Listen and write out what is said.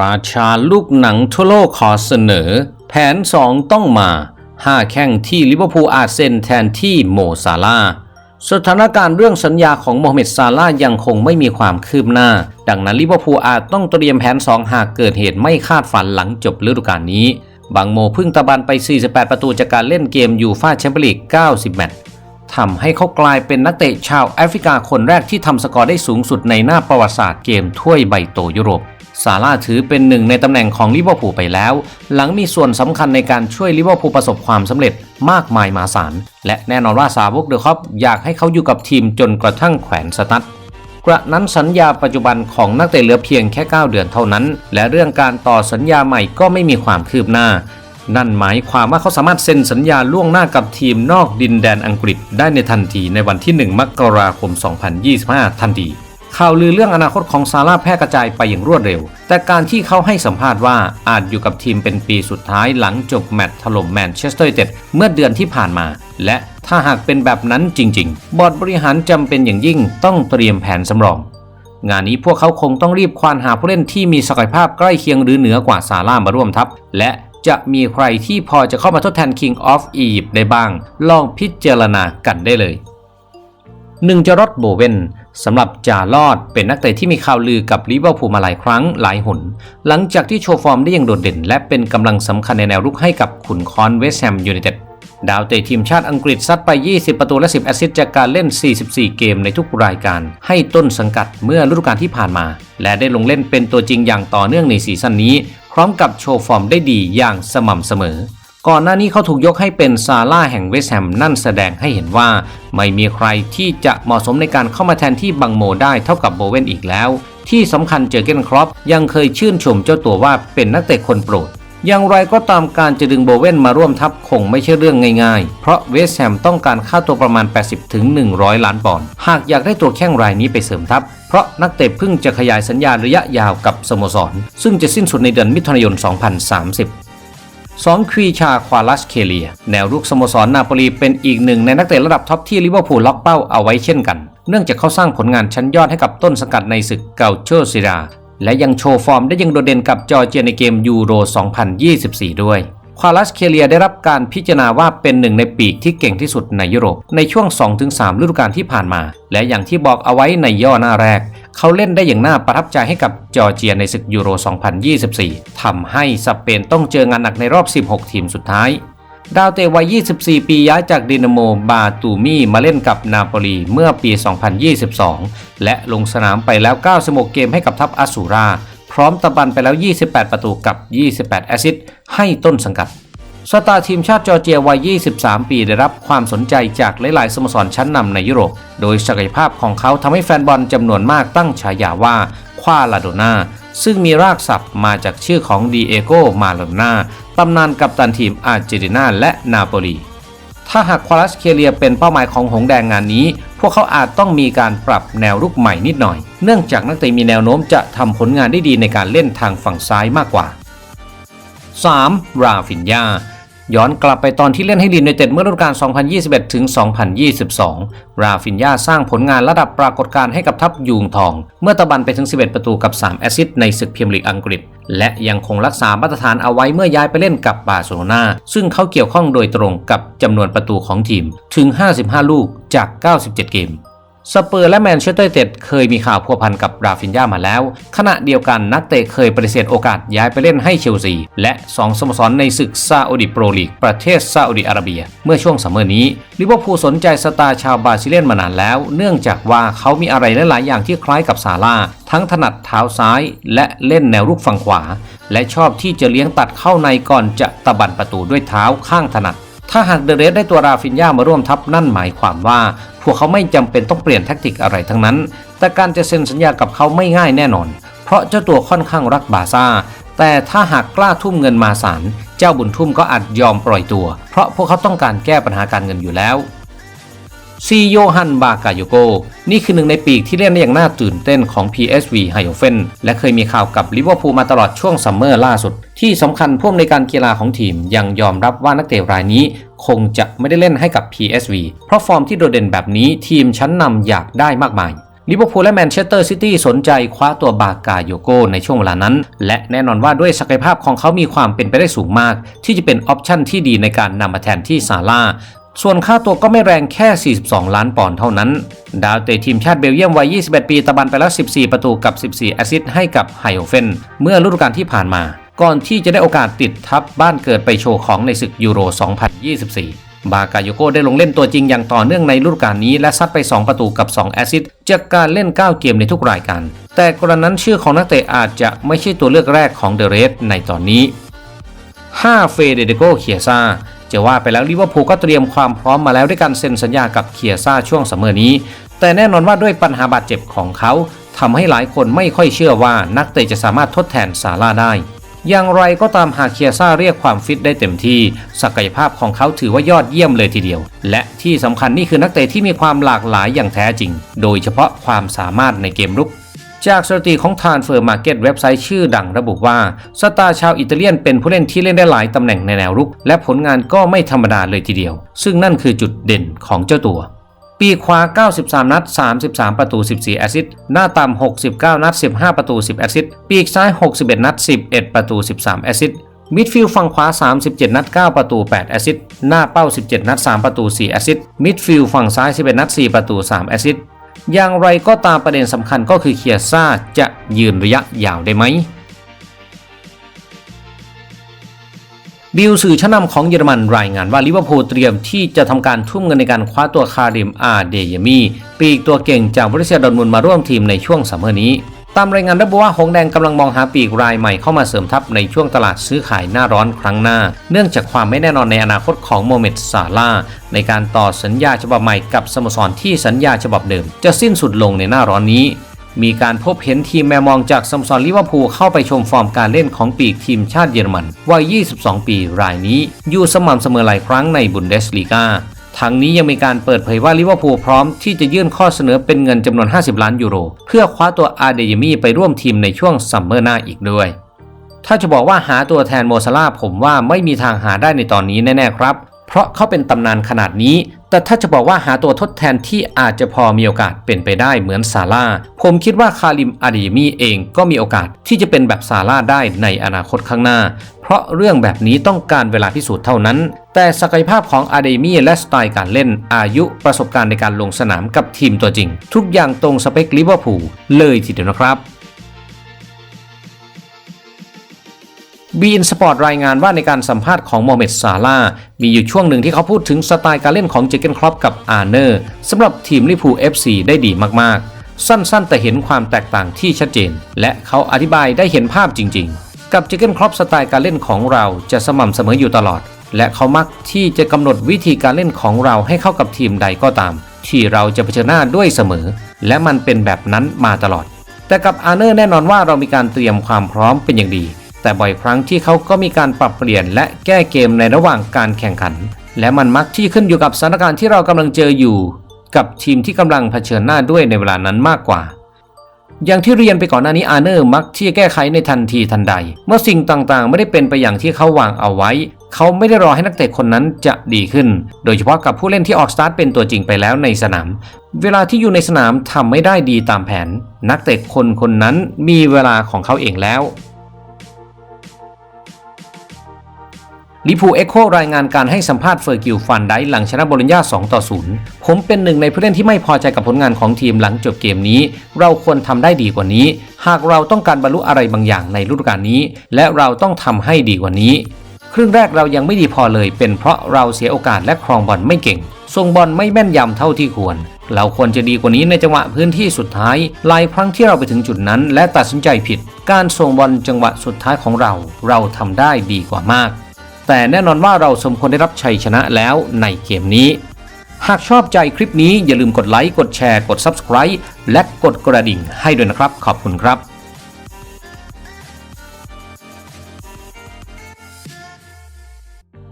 ราชาลูกหนังทั่วโลกขอเสนอ แผน2ต้องมา5แข้งที่ลิเวอร์พูลอาจเซ็นแทนที่โมซาลาสถานการณ์เรื่องสัญญาของโมฮัมเหม็ดซาลายังคงไม่มีความคืบหน้า ดังนั้นลิเวอร์พูลอาจต้องเตรียมแผน2หากเกิดเหตุไม่คาดฝันหลังจบฤดูกาลนี้ บางโมพึ่งตะบันไป 48 ประตูจากการเล่นเกมยูฟ่าแชมเปี้ยนลีก 90 แมตช์ทำให้เขากลายเป็นนักเตะชาวแอฟริกาคนแรกที่ทำสกอร์ได้สูงสุดในหน้าประวัติศาสตร์เกมถ้วยใบโตยุโรป ซาร่าถือเป็นหนึ่งในตำแหน่งของลิเวอร์พูลไปแล้ว หลังมีส่วนสำคัญในการช่วยลิเวอร์พูลประสบความสำเร็จมากมายมหาศาล และแน่นอนว่าสาวกเดอะคอปอยากให้เขาอยู่กับทีมจนกระทั่งแขวนสตั๊ดกระนั้นสัญญาปัจจุบันของนักเตะเหลือเพียงแค่ 9 เดือนเท่านั้น และเรื่องการต่อสัญญาใหม่ก็ไม่มีความคืบหน้า นั่นหมายความว่าเขาสามารถเซ็นสัญญาล่วงหน้ากับทีมนอกดินแดนอังกฤษ ได้ในทันทีในวันที่ 1 มกราคม 2025 ทันที ข่าวลือเรื่องอนาคตของซาร่าแพร่กระจายไปอย่างรวดเร็ว แต่การที่เขาให้สัมภาษณ์ว่าอาจอยู่กับทีมเป็นปีสุดท้ายหลังจบแมตช์ถล่มแมนเชสเตอร์ยูไนเต็ดเมื่อเดือนที่ผ่านมา และถ้าหากเป็นแบบนั้นจริง ๆ บอร์ดบริหารจำเป็นอย่างยิ่งต้องเตรียมแผนสำรอง งานนี้พวกเขาคงต้องรีบควานหาผู้เล่นที่มีศักยภาพใกล้เคียงหรือเหนือกว่าซาร่ามาร่วมทัพและจะมีใครที่พอจะเข้ามาทดแทน King of Egypt ได้บ้าง ลองพิจารณากันได้เลยหนึ่งจารอดโบเวน สำหรับจ่ารอดเป็นนักเตะที่มีข่าวลือกับลิเวอร์พูลมาหลายครั้งหลายหน หลังจากที่โชว์ฟอร์มได้อย่างโดดเด่น และเป็นกำลังสำคัญในแนวรุกให้กับขุนคอนเวสแฮมยูไนเต็ดดาวเตะทีมชาติอังกฤษซัดไป 20 ประตูและ 10 แอสซิสต์จากการเล่น 44 เกมในทุกรายการ ให้ต้นสังกัดเมื่อฤดูกาลที่ผ่านมา และได้ลงเล่นเป็นตัวจริงอย่างต่อเนื่องในซีซั่นนี้ พร้อมกับโชว์ฟอร์มได้ดีอย่างสม่ำเสมอ ก่อนหน้านี้เขาถูกยกให้เป็นซาร่าแห่งเวสแฮมนั่นแสดงให้เห็นว่า ไม่มีใครที่จะเหมาะสมในการเข้ามาแทนที่บังโมได้เท่ากับโบเวนอีกแล้ว ที่สำคัญเจอเกนครอปยังเคยชื่นชมเจ้าตัวว่าเป็นนักเตะคนโปรด อย่างไรก็ตามการจะดึงโบเวนมาร่วมทัพคงไม่ใช่เรื่องง่าย ๆ เพราะเวสแฮมต้องการค่าตัวประมาณ 80ถึง100ล้านปอนด์หากอยากได้ตัวแข้งรายนี้ไปเสริมทัพเพราะนักเตะเพิ่งจะขยายสัญญาระยะยาวกับสโมสร ซึ่งจะสิ้นสุดในเดือนมิถุนายน 2030 สองควีชาควาลัสเคเลีย แนวรุกสโมสรนาโปลีเป็นอีกหนึ่งในนักเตะระดับท็อปที่ลิเวอร์พูลล็อกเป้าเอาไว้เช่นกัน เนื่องจากเขาสร้างผลงานชั้นยอดให้กับต้นสกัดในศึกเกาเชอร์ซิราและยังโชว์ฟอร์มได้ยังโดดเด่นกับจอร์เจียในเกมยูโร 2024 ด้วย ควาลัสเคเลียได้รับการพิจารณาว่าเป็นหนึ่งในปีกที่เก่งที่สุดในยุโรป ในช่วง 2-3 ฤดูกาลที่ผ่านมา และอย่างที่บอกเอาไว้ในย่อหน้าแรก เขาเล่นได้อย่างน่าประทับใจให้กับจอร์เจียในศึกยูโร 2024 ทำให้สเปนต้องเจองานหนักในรอบ 16 ทีมสุดท้ายดาวเตะวัย 24 ปีย้ายจากดินาโม บาตูมีมาเล่นกับนาโปลีเมื่อปี 2022 และลงสนามไปแล้ว 96 เกมให้กับทัพอาสูรา พร้อมตะบันไปแล้ว 28 ประตูกับ 28 แอซิสให้ต้นสังกัดสตาร์ทีมชาติจอร์เจียวัย 23 ปีได้รับความสนใจจากหลาย ๆ สโมสรชั้นนำในยุโรป โดยศักยภาพของเขาทำให้แฟนบอลจำนวนมากตั้งฉายาว่าควาลาโดนาซึ่งมีรากศัพท์มาจากชื่อของดีเอโก มาลาโดนาตำนานกัปตันทีมอาร์เจนตินาและนาโปลี ถ้าหากควาลัสเคเลียเป็นเป้าหมายของหงแดงงานนี้ พวกเขาอาจต้องมีการปรับแนวรุกใหม่นิดหน่อย เนื่องจากนักเตะมีแนวโน้มจะทำผลงานได้ดีในการเล่นทางฝั่งซ้ายมากกว่า 3. ราฟินยาย้อนกลับไปตอนที่เล่นให้ลีนในเต็ดเมื่อฤดูกาล 2021 ถึง 2022 ราฟินยาสร้างผลงานระดับปรากฏการณ์ให้กับทัพยูงทอง เมื่อตะบันไปถึง 11 ประตูกับ 3 แอสซิสต์ในศึกพรีเมียร์ลีกอังกฤษ และยังคงรักษามาตรฐานเอาไว้เมื่อย้ายไปเล่นกับบาร์เซโลนาซึ่งเขาเกี่ยวข้องโดยตรงกับจำนวนประตูของทีมถึง 55 ลูกจาก 97 เกม สเปอร์และแมนเชสเตอร์เต็ดเคยมีข่าวพัวพันกับราฟินยามาแล้ว ขณะเดียวกันนักเตะเคยปฏิเสธโอกาสย้ายไปเล่นให้เชลซี และ2สโมสรในศึกซาอุดิโปรลีก ประเทศซาอุดิอาระเบีย เมื่อช่วงซัมเมอร์นี้ลิเวอร์พูลสนใจสตาร์ชาวบราซิเลียนมานานแล้ว เนื่องจากว่าเขามีอะไรหลายๆอย่างที่คล้ายกับซาร่าทั้งถนัดเท้าซ้าย และเล่นแนวรุกฝั่งขวา และชอบที่จะเลี้ยงตัดเข้าในก่อนจะตะบันประตูด้วยเท้าข้างถนัดถ้าหากเดเรสได้ตัวราฟินยามาร่วมทัพนั่นหมายความว่า พวกเขาไม่จำเป็นต้องเปลี่ยนแทคติกอะไรทั้งนั้น แต่การจะเซ็นสัญญากับเขาไม่ง่ายแน่นอน เพราะเจ้าตัวค่อนข้างรักบาซ่า แต่ถ้าหากกล้าทุ่มเงินมาศาลเจ้าบุญทุ่มก็อาจยอมปล่อยตัว เพราะพวกเขาต้องการแก้ปัญหาการเงินอยู่แล้ว ซีโยฮันบากาโยโก นี่คือหนึ่งในปีกที่เล่นได้อย่างน่าตื่นเต้นของ PSV ไฮโอเฟนและเคยมีข่าวกับลิเวอร์พูลมาตลอดช่วงซัมเมอร์ล่าสุด ที่สำคัญพ่วงในการกีฬาของทีมยังยอมรับว่านักเตะรายนี้คงจะไม่ได้เล่นให้กับ PSV เพราะฟอร์มที่โดดเด่นแบบนี้ทีมชั้นนำอยากได้มากมายลิเวอร์พูลและแมนเชสเตอร์ซิตี้สนใจคว้าตัวบากาโยโกในช่วงเวลานั้น และแน่นอนว่าด้วยศักยภาพของเขามีความเป็นไปได้สูงมาก ที่จะเป็นออปชั่นที่ดีในการนำมาแทนที่ซาร่า ส่วนค่าตัวก็ไม่แรงแค่ 42 ล้านปอนด์เท่านั้น ดาวเตะทีมชาติเบลเยียมวัย 21 ปีตะบันไปแล้ว 14 ประตูกับ 14 แอซิสต์ให้กับไฮโอเฟน เมื่อฤดูกาลที่ผ่านมา ก่อนที่จะได้โอกาสติดทับบ้านเกิดไปโชว์ของในศึกยูโร 2024 บากาโยโกได้ลงเล่นตัวจริงอย่างต่อเนื่องในฤดูกาลนี้และซัดไป 2 ประตูกับ 2 แอซิสต์จากการเล่น 9 เกมในทุกรายการ แต่กรณนั้นชื่อของนักเตะอาจจะไม่ใช่ตัวเลือกแรกของเดเรสในตอนนี้5เฟเดเดโกเคียซา จะว่าไปแล้วลิเวอร์พูลก็เตรียมความพร้อมมาแล้วด้วยการเซ็นสัญญากับเคียซ่าช่วงเสมอนี้ แต่แน่นอนว่าด้วยปัญหาบาดเจ็บของเขาทำให้หลายคนไม่ค่อยเชื่อว่านักเตะจะสามารถทดแทนซาร่าได้ อย่างไรก็ตามหากเคียซ่าเรียกความฟิตได้เต็มที่ ศักยภาพของเขาถือว่ายอดเยี่ยมเลยทีเดียว และที่สำคัญนี่คือนักเตะที่มีความหลากหลายอย่างแท้จริง โดยเฉพาะความสามารถในเกมรุก จากสถิติของ Transfer Market เว็บไซต์ชื่อดังระบุว่าสตาร์ชาวอิตาเลียนเป็นผู้เล่นที่เล่นได้หลายตำแหน่งในแนวรุก และผลงานก็ไม่ธรรมดาเลยทีเดียว ซึ่งนั่นคือจุดเด่นของเจ้าตัว ปีกขวา93 นัด 33 ประตู 14 แอสซิสต์ หน้าต่ำ 69 นัด 15 ประตู 10 แอสซิสต์ ปีกซ้าย 61 นัด 11 ประตู 13 แอสซิสต์มิดฟิลด์ฝั่งขวา 37 นัด 9 ประตู 8 แอสซิสต์ หน้าเป้า 17 นัด 3 ประตู 4 แอสซิสต์ มิดฟิลด์ฝั่งซ้าย 11 นัด 4 ประตู 3 แอสซิสต์ อย่างไรก็ตามประเด็นสำคัญก็คือเคียซ่าจะยืนระยะยาวได้ไหมบิลสื่อชั้นนำของเยอรมันรายงานว่าลิเวอร์พูลเตรียมที่จะทำการทุ่มเงินในการคว้าตัวคาริมอาเดยมี ปีกตัวเก่งจากบริษัทดอนมุนมาร่วมทีมในช่วงซัมเมอร์นี้ ตามรายงานระบุว่าหงแดงกำลังมองหาปีกรายใหม่เข้ามาเสริมทัพในช่วงตลาดซื้อขายหน้าร้อนครั้งหน้า เนื่องจากความไม่แน่นอนในอนาคตของโมเมดซาลาในการต่อสัญญาฉบับใหม่กับสโมสรที่สัญญาฉบับเดิม จะสิ้นสุดลงในหน้าร้อนนี้ มีการพบเห็นทีมแมมองจากสโมสรลิเวอร์พูลเข้าไปชมฟอร์มการเล่นของปีกทีมชาติเยอรมันวัย 22 ปีรายนี้ อยู่สม่ำเสมอหลายครั้งในบุนเดสลีกา ทั้งนี้ยังมีการเปิดเผยว่าลิเวอร์พูลพร้อมที่จะยื่นข้อเสนอเป็นเงินจำนวน 50 ล้านยูโร เพื่อคว้าตัวอาเดยมีไปร่วมทีมในช่วงซัมเมอร์หน้าอีกด้วย ถ้าจะบอกว่าหาตัวแทนโมซาลาผมว่าไม่มีทางหาได้ในตอนนี้แน่ๆครับ เพราะเขาเป็นตำนานขนาดนี้ แต่ถ้าจะบอกว่าหาตัวทดแทนที่อาจจะพอมีโอกาสเป็นไปได้เหมือนซาร่า ผมคิดว่าคาริมอาดีมีเองก็มีโอกาสที่จะเป็นแบบซาร่าได้ในอนาคตข้างหน้า เพราะเรื่องแบบนี้ต้องการเวลาพิสูจน์เท่านั้น แต่ศักยภาพของอาเดมีและสไตล์การเล่น อายุประสบการณ์ในการลงสนามกับทีมตัวจริง ทุกอย่างตรงสเปคลิเวอร์พูลเลยทีเดียวนะครับ บีอินสปอร์ตรายงานว่าในการสัมภาษณ์ของโมเมดซาลามีอยู่ช่วงหนึ่งที่เขาพูดถึงสไตล์การเล่นของเจเกนครอปกับอาร์เนอร์สำหรับทีมลิพูเอฟซีได้ดีมากๆ สั้นๆ แต่เห็นความแตกต่างที่ชัดเจน และเขาอธิบายได้เห็นภาพจริง ๆ กับเจเกนครอปสไตล์การเล่นของเราจะสม่ำเสมออยู่ตลอด และเขามักที่จะกำหนดวิธีการเล่นของเราให้เข้ากับทีมใดก็ตาม ที่เราจะเผชิญหน้าด้วยเสมอ และมันเป็นแบบนั้นมาตลอด แต่กับอาร์เนอร์แน่นอนว่าเรามีการเตรียมความพร้อมเป็นอย่างดี แต่บ่อยครั้งที่เขาก็มีการปรับเปลี่ยนและแก้เกมในระหว่างการแข่งขัน และมันมักที่ขึ้นอยู่กับสถานการณ์ที่เรากำลังเจออยู่ กับทีมที่กำลังเผชิญหน้าด้วยในเวลานั้นมากกว่า อย่างที่เรียนไปก่อนหน้านี้อาร์เนอร์มักที่จะแก้ไขในทันทีทันใด เมื่อสิ่งต่างๆ ไม่ได้เป็นไปอย่างที่เขาวางเอาไว้ เขาไม่ได้รอให้นักเตะคนนั้นจะดีขึ้น โดยเฉพาะกับผู้เล่นที่ออกสตาร์ทเป็นตัวจริงไปแล้วในสนาม เวลาที่อยู่ในสนามทำไม่ได้ดีตามแผน นักเตะคนคนนั้นมีเวลาของเขาเองแล้ว ลิพูเอ็กโครายงานการให้สัมภาษณ์เฟอร์กิลฟันได้หลังชนะโบลิญญา2ต่อ0ผมเป็นหนึ่งในผู้เล่นที่ไม่พอใจกับผลงานของทีมหลังจบเกมนี้ เราควรทำได้ดีกว่านี้ หากเราต้องการบรรลุอะไรบางอย่างในฤดูกาลนี้ และเราต้องทำให้ดีกว่านี้ ครึ่งแรกเรายังไม่ดีพอเลย เป็นเพราะเราเสียโอกาสและครองบอลไม่เก่งส่งบอลไม่แม่นยำเท่าที่ควร เราควรจะดีกว่านี้ในจังหวะพื้นที่สุดท้ายหลายครั้งที่เราไปถึงจุดนั้น และตัดสินใจผิด การส่งบอลจังหวะสุดท้ายของเรา เราทำได้ดีกว่ามาก แต่แน่นอนว่าเราสมควรได้รับชัยชนะแล้วในเกมนี้ หากชอบใจคลิปนี้อย่าลืมกดไลค์ กดแชร์ กด Subscribe และกดกระดิ่งให้ด้วยนะครับ ขอบคุณครับ